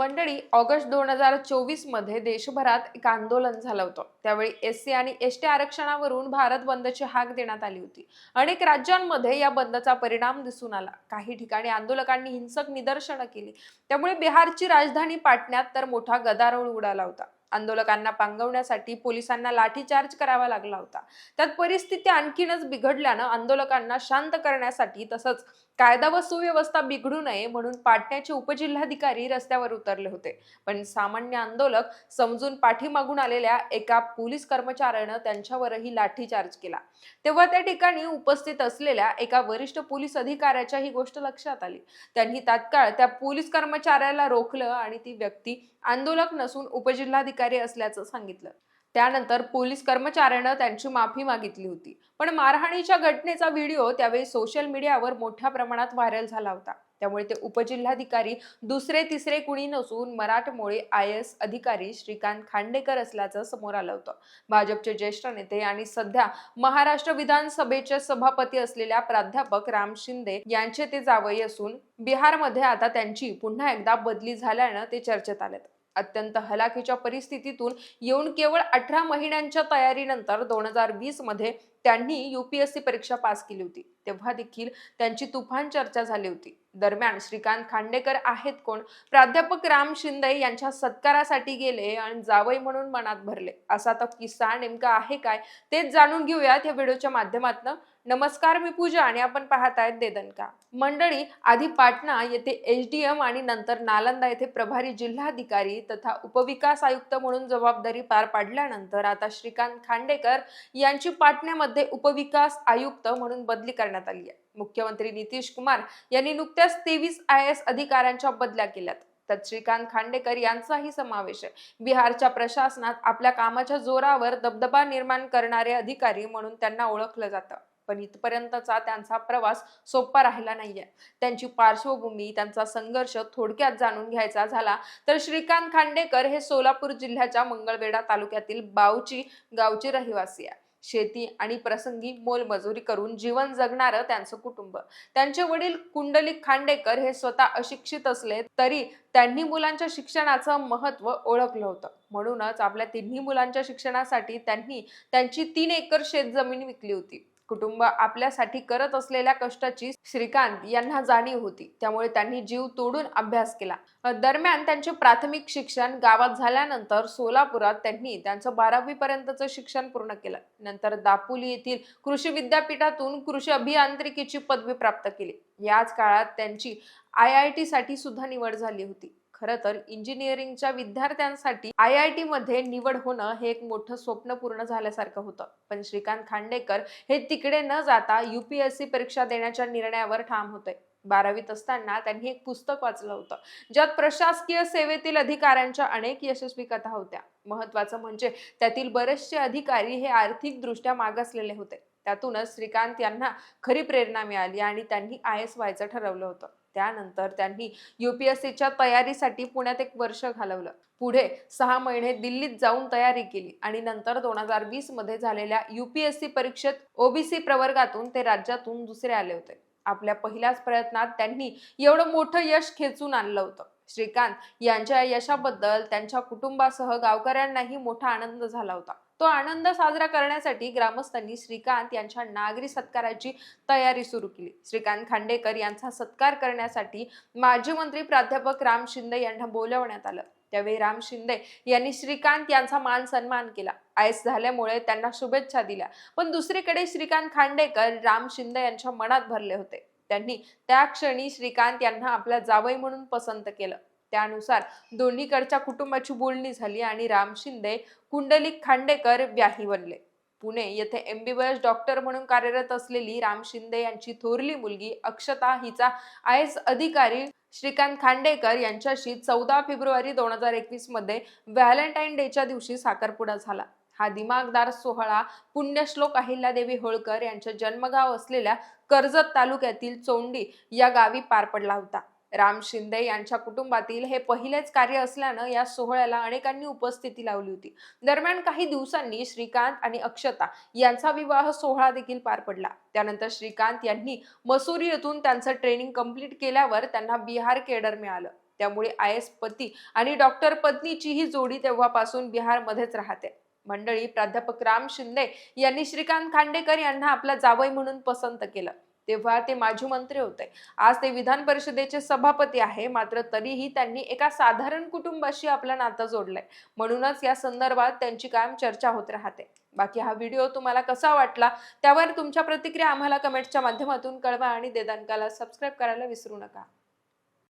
मंडळी ऑगस्ट दोन हजार चोवीसमध्ये देशभरात एक आंदोलन झालं होतं. त्यावेळी एस सी आणि एस टी आरक्षणावरून भारत बंदची हाक देण्यात आली होती. अनेक राज्यांमध्ये या बंदचा परिणाम दिसून आला. काही ठिकाणी आंदोलकांनी हिंसक निदर्शनं केली. त्यामुळे बिहारची राजधानी पाटण्यात तर मोठा गदारोळ उडाला होता. आंदोलकांना पांगवण्यासाठी पोलिसांना लाठीचार्ज करावा लागला होता. त्यात परिस्थिती आणखीनच बिघडल्यानं आंदोलकांना शांत करण्यासाठी तसंच कायदा व सुव्यवस्था बिघडू नये म्हणून पाटण्याचे उपजिल्हाधिकारी रस्त्यावर उतरले होते. पण सामान्य आंदोलक समजून पाठीमागून आलेल्या एका पोलीस कर्मचाऱ्यानं त्यांच्यावरही लाठीचार्ज केला. तेव्हा त्या ठिकाणी उपस्थित असलेल्या एका वरिष्ठ पोलीस अधिकाऱ्याच्या ही गोष्ट लक्षात आली. त्यांनी तात्काळ त्या पोलीस कर्मचाऱ्याला रोखलं आणि ती व्यक्ती आंदोलक नसून उपजिल्हाधिकारी असल्याचं सांगितलं. त्यानंतर पोलीस कर्मचाऱ्यानं त्यांची माफी मागितली होती. पण मारहाणीच्या घटनेचा व्हिडिओ त्यावेळी सोशल मीडियावर मोठ्या प्रमाणात व्हायरल झाला होता. त्यामुळे ते उपजिल्हाधिकारी दुसरे तिसरे कुणी नसून मराठमोळे आय एस अधिकारी श्रीकांत खांडेकर असल्याचं समोर आलं होतं. भाजपचे ज्येष्ठ नेते आणि सध्या महाराष्ट्र विधानसभेचे सभापती असलेल्या प्राध्यापक राम शिंदे यांचे ते जावई असून बिहारमध्ये आता त्यांची पुन्हा एकदा बदली झाल्यानं ते चर्चेत आलेत. अत्यंत हलाखीच्या परिस्थितीतून येऊन केवळ अठरा महिन्यांच्या तयारीनंतर दोन हजार वीसमध्ये त्यांनी यूपीएससी परीक्षा पास केली होती. तेव्हा देखील त्यांची तुफान चर्चा झाली होती. दरम्यान श्रीकांत खांडेकर आहेत कोण? प्राध्यापक राम शिंदे यांच्या सत्कारासाठी गेले आणि जावई म्हणून मनात भरले. असा तो किस्सा नेमका आहे काय? तेच जाणून घेऊयात या व्हिडिओच्या माध्यमातून. नमस्कार मी पूजा आणि आपण पाहत आहेत देदनका. मंडळी आधी पाटणा येथे एच डी एम आणि नंतर नालंदा येथे प्रभारी जिल्हाधिकारी तथा उपविकास आयुक्त म्हणून जबाबदारी पार पाडल्यानंतर आता श्रीकांत खांडेकर यांची पाटण्यामध्ये उपविकास आयुक्त म्हणून बदली करण्यात आली आहे. मुख्यमंत्री नितीश कुमार यांनी नुकत्याच तेवीस आय एस अधिकाऱ्यांच्या बदल्या केल्यात. त्यात श्रीकांत खांडेकर यांचाही समावेश आहे. बिहारच्या प्रशासनात आपल्या कामाच्या जोरावर दबदबा निर्माण करणारे अधिकारी म्हणून त्यांना ओळखलं जातं. पण इथपर्यंतचा त्यांचा प्रवास सोपा राहिला नाहीये. त्यांची पार्श्वभूमी त्यांचा संघर्ष थोडक्यात जाणून घ्यायचा झाला तर श्रीकांत खांडेकर हे सोलापूर जिल्ह्याच्या मंगळवेढा तालुक्यातील बावची गावचे रहिवासी आहे. शेती आणि प्रसंगी मोलमजुरी करून जीवन जगणारं त्यांचं कुटुंब. त्यांचे वडील कुंडलिक खांडेकर हे स्वतः अशिक्षित असले तरी त्यांनी मुलांच्या शिक्षणाचं महत्त्व ओळखलं होतं. म्हणूनच आपल्या तिन्ही मुलांच्या शिक्षणासाठी त्यांनी त्यांची तीन एकर शेत जमीन विकली होती. कुटुंब आपल्यासाठी करत असलेल्या कष्टाची श्रीकांत यांना जाणीव होती. त्यामुळे त्यांनी जीव तोडून अभ्यास केला. दरम्यान त्यांचे प्राथमिक शिक्षण गावात झाल्यानंतर सोलापुरात त्यांनी त्यांचं बारावी पर्यंतचं शिक्षण पूर्ण केलं. नंतर दापोली येथील कृषी विद्यापीठातून कृषी अभियांत्रिकीची पदवी प्राप्त केली. याच काळात त्यांची आय आय टी साठी सुद्धा निवड झाली होती. खरं तर इंजिनिअरिंगच्या विद्यार्थ्यांसाठी आय आय टी मध्ये निवड होणं हे एक मोठं स्वप्न पूर्ण झाल्यासारखं होतं. पण श्रीकांत खांडेकर हे तिकडे न जाता युपीएससी परीक्षा देण्याच्या निर्णयावर ठाम होते. बारावीत असताना त्यांनी एक पुस्तक वाचलं होतं ज्यात प्रशासकीय सेवेतील अधिकाऱ्यांच्या अनेक यशस्वी कथा होत्या. महत्वाचं म्हणजे त्यातील बरेचसे अधिकारी हे आर्थिकदृष्ट्या मागासलेले होते. त्यातूनच श्रीकांत यांना खरी प्रेरणा मिळाली आणि त्यांनी आय एस व्हायचं ठरवलं होतं. त्यानंतर त्यांनी युपीएससीच्या तयारीसाठी पुण्यात एक वर्ष घालवलं. पुढे सहा महिने दिल्लीत जाऊन तयारी केली आणि नंतर दोन हजार वीसमध्ये झालेल्या युपीएससी परीक्षेत ओबीसी प्रवर्गातून ते राज्यातून दुसरे आले होते. आपल्या पहिल्याच प्रयत्नात त्यांनी एवढं मोठं यश खेचून आणलं होतं. श्रीकांत यांच्या यशाबद्दल त्यांच्या कुटुंबासह गावकऱ्यांनाही मोठा आनंद झाला होता. तो आनंद साजरा करण्यासाठी ग्रामस्थांनी श्रीकांत यांच्या नागरी सत्काराची तयारी सुरू केली. श्रीकांत खांडेकर यांचा सत्कार करण्यासाठी माजी मंत्री प्राध्यापक राम शिंदे यांना बोलवण्यात आलं. त्यावेळी राम शिंदे यांनी श्रीकांत यांचा मान सन्मान केला. आयस झाल्यामुळे त्यांना शुभेच्छा दिल्या. पण दुसरीकडे श्रीकांत खांडेकर राम शिंदे यांच्या मनात भरले होते. त्यांनी त्या क्षणी श्रीकांत यांना आपला जावई म्हणून पसंत केलं. त्यानुसार दोन्हीकडच्या कुटुंबाची बोलणी झाली आणि राम शिंदे कुंडलिक खांडेकर व्याही बनले. पुणे येथे एमबीबीएस डॉक्टर म्हणून कार्यरत असलेली राम शिंदे यांची थोरली मुलगी अक्षता हिचा आय एस अधिकारी श्रीकांत खांडेकर यांच्याशी चौदा फेब्रुवारी दोन हजार एकवीसमध्ये व्हॅलेंटाईन डेच्या दिवशी साखरपुडा झाला. हा दिमागदार सोहळा पुण्यश्लोक अहिल्यादेवी होळकर यांचे जन्मगाव असलेल्या कर्जत तालुक्यातील चोंडी या गावी पार पडला होता. राम शिंदे यांच्या कुटुंबातील हे पहिलेच कार्य असल्यानं या सोहळ्याला अनेकांनी उपस्थिती लावली होती. दरम्यान काही दिवसांनी श्रीकांत आणि अक्षता यांचा विवाह सोहळा देखील पार पडला. त्यानंतर श्रीकांत यांनी मसुरी येथून त्यांचं ट्रेनिंग कंप्लीट केल्यावर त्यांना बिहार केडर मिळालं. त्यामुळे आय एस पती आणि डॉक्टर पत्नीची ही जोडी तेव्हापासून बिहारमध्येच राहते. मंडळी प्राध्यापक राम शिंदे यांनी श्रीकांत खांडेकर यांना आपला जावई म्हणून पसंत केलं. तेव्हा ते माजी मंत्री होते. आज ते विधान परिषदेचे सभापती आहे मात्र तरीही त्यांनी एका साधारण कुटुंबाशी आपलं नातं जोडलंय. म्हणूनच या संदर्भात त्यांची कायम चर्चा होत राहते. बाकी हा व्हिडिओ तुम्हाला कसा वाटला त्यावर तुमच्या प्रतिक्रिया आम्हाला कमेंटच्या माध्यमातून कळवा आणि देदानकाला सबस्क्राईब करायला विसरू नका.